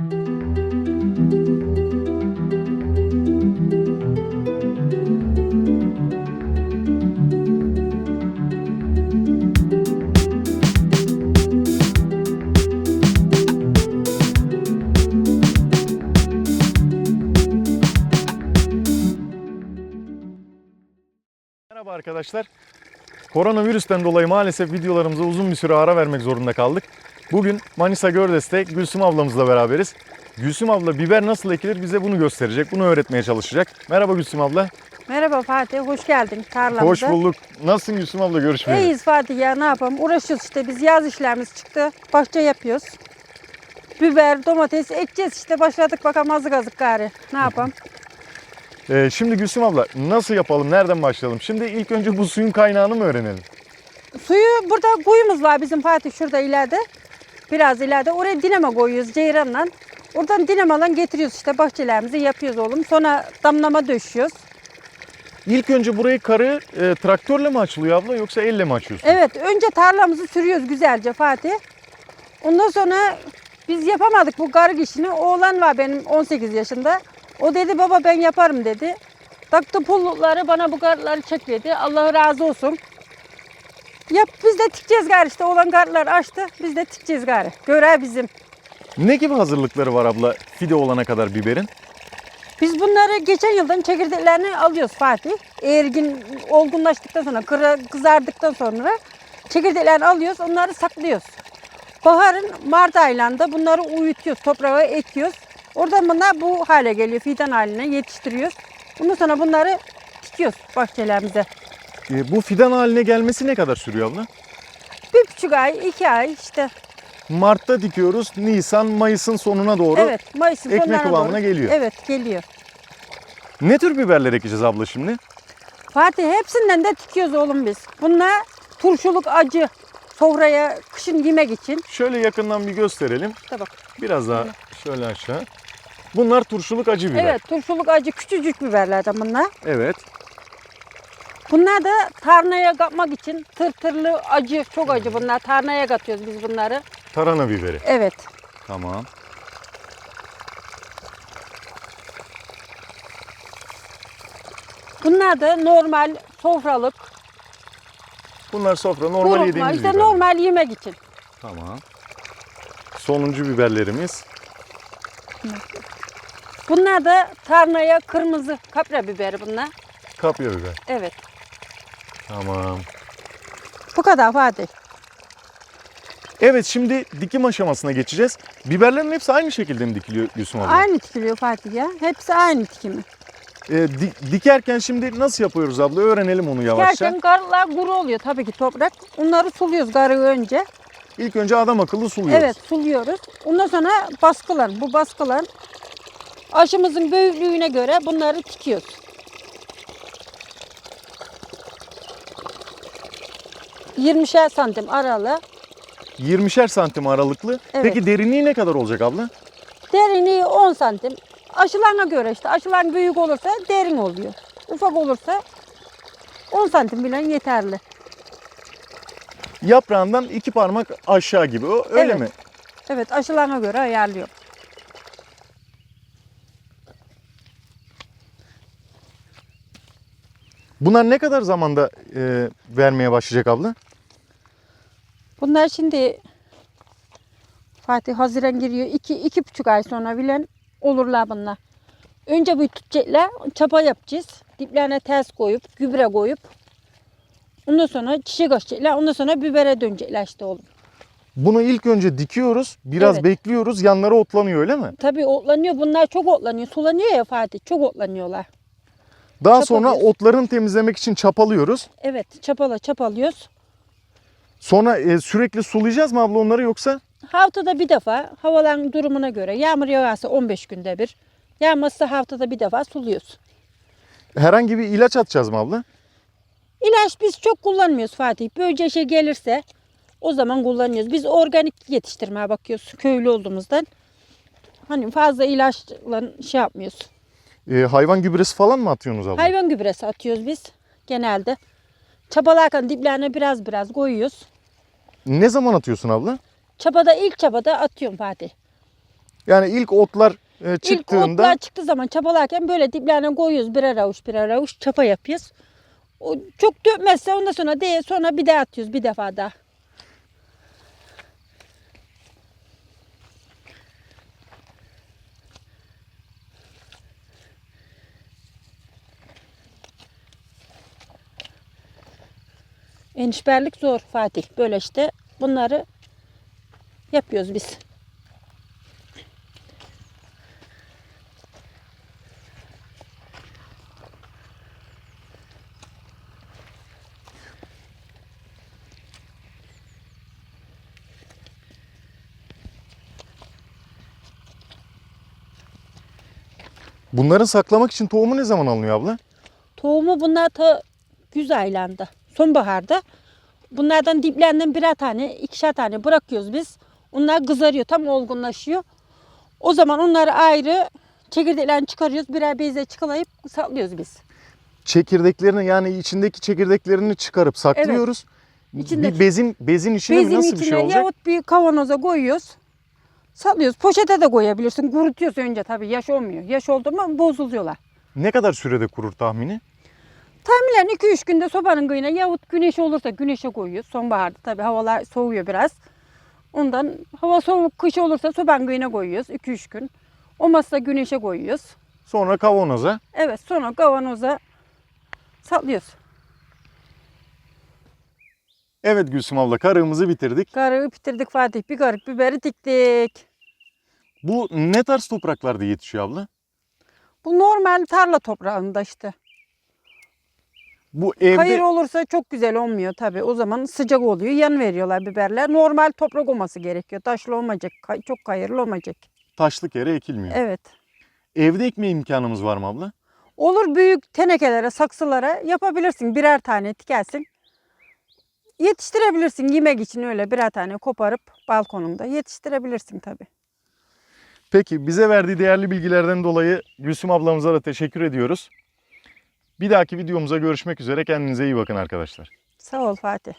Merhaba arkadaşlar. Koronavirüsten dolayı maalesef videolarımıza uzun bir süre ara vermek zorunda kaldık. Bugün Manisa Gördes'te Gülsüm ablamızla beraberiz. Gülsüm abla biber nasıl ekilir bize bunu gösterecek, bunu öğretmeye çalışacak. Merhaba Gülsüm abla. Merhaba Fatih, hoş geldin tarlamıza. Hoş bulduk. Nasılsın Gülsüm abla görüşmeyeli? İyiyiz Fatih ya ne yapalım uğraşıyoruz işte biz yaz işlerimiz çıktı. Bahçe yapıyoruz. Biber, domates ekeceğiz işte başladık bakalım azık azık gari. Ne yapalım? Ee, şimdi Gülsüm abla nasıl yapalım, nereden başlayalım? Şimdi ilk önce bu suyun kaynağını mı öğrenelim? Suyu burada kuyumuz var bizim Fatih şurada ileride. Biraz ileride oraya dinamo koyuyoruz ceyranla. Oradan dinamodan getiriyoruz işte bahçelerimizi yapıyoruz oğlum. Sonra damlama döşüyoruz. İlk önce burayı karı e, traktörle mi açılıyor abla yoksa elle mi açıyorsun? Evet önce tarlamızı sürüyoruz güzelce Fatih. Ondan sonra biz yapamadık bu garık işini. Oğlan var benim 18 yaşında. O dedi baba ben yaparım dedi. Taktı pullukları bana bu garıkları çek dedi. Allah razı olsun. Yap biz de tikeceğiz gari işte. Oğlan garıkları açtı. Biz de tikeceğiz gari. Görev bizim. Ne gibi hazırlıkları var abla fide olana kadar biberin? Biz bunları geçen yıldan çekirdeklerini alıyoruz Fatih. Ergin olgunlaştıktan sonra, kızardıktan sonra çekirdeklerini alıyoruz, onları saklıyoruz. Baharın Mart aylarında bunları uyutuyoruz, toprağa ekiyoruz. Oradan bunlar bu hale geliyor, fidan haline yetiştiriyoruz. Ondan sonra bunları dikiyoruz bahçelerimize. E, bu fidan haline gelmesi ne kadar sürüyor abla? Bir buçuk ay, iki ay işte. Mart'ta dikiyoruz. Nisan, Mayıs'ın sonuna doğru. Evet, Mayıs'ın ekmek sonlarına kıvamına doğru. geliyor. Evet, geliyor. Ne tür biberler ekeceğiz abla şimdi? Fatih hepsinden de dikiyoruz oğlum biz. Bunlar turşuluk acı. Sofraya kışın yemek için. Şöyle yakından bir gösterelim. İşte bak. Biraz daha şöyle aşağı. Bunlar turşuluk acı biber. Evet turşuluk acı küçücük biberlerden bunlar. Evet. Bunlar da tarnaya katmak için tırtırlı acı çok acı bunlar. Tarnaya katıyoruz biz bunları. Tarhana biberi. Evet. Tamam. Bunlar da normal sofralık. Bunlar sofra normal kurutma, yediğimiz işte biber. normal yemek için. Tamam. Sonuncu biberlerimiz. Bunlar da tarnaya kırmızı kapya biberi bunlar. Kapya biber. Evet. Tamam. Bu kadar Fatih. Evet şimdi dikim aşamasına geçeceğiz. Biberlerin hepsi aynı şekilde mi dikiliyor Gülsüm abla? Aynı dikiliyor Fatih ya. Hepsi aynı dikimi. Ee, di- dikerken şimdi nasıl yapıyoruz abla? Öğrenelim onu yavaşça. Gerçekten garlar kuru oluyor tabii ki toprak. Onları suluyoruz garı önce. İlk önce adam akıllı suluyoruz. Evet suluyoruz. Ondan sonra baskılan. Bu baskılan aşımızın büyüklüğüne göre bunları dikiyoruz. ...20'şer santim aralı. 20'şer santim aralıklı. Evet. Peki derinliği ne kadar olacak abla? Derinliği 10 santim. Aşılarına göre işte. Aşılan büyük olursa derin oluyor. Ufak olursa 10 santim bile yeterli. Yaprağından iki parmak aşağı gibi. O öyle Evet. mi? Evet aşılarına göre ayarlıyor. Bunlar ne kadar zamanda e, vermeye başlayacak abla? Bunlar şimdi Fatih Haziran giriyor. iki, iki buçuk ay sonra bilen olurlar bunlar. Önce bu tutacaklar. Çapa yapacağız. Diplerine ters koyup, gübre koyup. Ondan sonra çiçek açacaklar. Ondan sonra bibere dönecekler işte oğlum. Bunu ilk önce dikiyoruz, biraz Evet. bekliyoruz, yanları otlanıyor öyle mi? Tabii otlanıyor. Bunlar çok otlanıyor. Sulanıyor ya Fatih. Çok otlanıyorlar. Daha sonra Çapalıyoruz. otlarını temizlemek için çapalıyoruz. Evet çapala çapalıyoruz. Sonra e, sürekli sulayacağız mı abla onları yoksa? Haftada bir defa havaların durumuna göre yağmur yağarsa 15 günde bir. Yağmazsa haftada bir defa suluyoruz. Herhangi bir ilaç atacağız mı abla? İlaç biz çok kullanmıyoruz Fatih. Böce şey gelirse o zaman kullanıyoruz. Biz organik yetiştirmeye bakıyoruz köylü olduğumuzdan. Hani fazla ilaçla şey yapmıyoruz. E, hayvan gübresi falan mı atıyorsunuz abla? Hayvan gübresi atıyoruz biz genelde. Çapalarken diplerine biraz biraz koyuyoruz. Ne zaman atıyorsun abla? Çapada ilk çapada atıyorum Fatih. Yani ilk otlar e, İlk çıktığında otlar çıktığı zaman çapalarken böyle diplerine koyuyoruz birer avuç birer avuç çapa yapıyoruz. O çok dökmezse ondan sonra değil sonra bir daha atıyoruz bir defa daha. Enişberlik zor Fatih. Böyle işte bunları yapıyoruz biz. bunların saklamak için tohumu ne zaman alınıyor abla? Tohumu bunlar ta güz aylarında, sonbaharda. Bunlardan diplerinden birer tane, ikişer tane bırakıyoruz biz. Onlar kızarıyor, tam olgunlaşıyor. O zaman onları ayrı çekirdeklerini çıkarıyoruz. Birer beze çıkalayıp saklıyoruz biz. Çekirdeklerini yani içindeki çekirdeklerini çıkarıp saklıyoruz. İçindeki- Bir bezin bezin içine mi Bezin nasıl bir içine şey olacak? yahut bir kavanoza koyuyoruz. Saklıyoruz. Poşete de koyabilirsin. Kurutuyoruz önce tabii. Yaş olmuyor. Yaş oldu mu bozuluyorlar. Ne kadar sürede kurur tahmini? Tahminen 2-3 günde sobanın kıyına yahut güneş olursa güneşe koyuyoruz. Sonbaharda tabii havalar soğuyor biraz. Ondan hava soğuk kış olursa sobanın kıyına koyuyoruz 2-3 gün. Olmazsa güneşe koyuyoruz. Sonra kavanoza. Evet sonra kavanoza saklıyoruz. Evet Gülsüm abla karığımızı bitirdik. Karığı bitirdik Fatih. Bir karık biberi diktik. Bu ne tarz topraklarda yetişiyor abla? Bu normal tarla toprağında işte. Bu evde Kayır olursa çok güzel olmuyor tabii. O zaman sıcak oluyor. Yan veriyorlar biberler. Normal toprak olması gerekiyor. Taşlı olmayacak. kay- çok kayırlı olmayacak. taşlık yere ekilmiyor. Evet. Evde ekme imkanımız var mı abla? Olur büyük tenekelere, saksılara yapabilirsin. Birer tane dikersin. Yetiştirebilirsin yemek için öyle birer tane koparıp balkonunda yetiştirebilirsin tabii. Peki bize verdiği değerli bilgilerden dolayı Gülsüm ablamıza da teşekkür ediyoruz. Bir dahaki videomuza görüşmek üzere. Kendinize iyi bakın arkadaşlar. Sağ ol Fatih.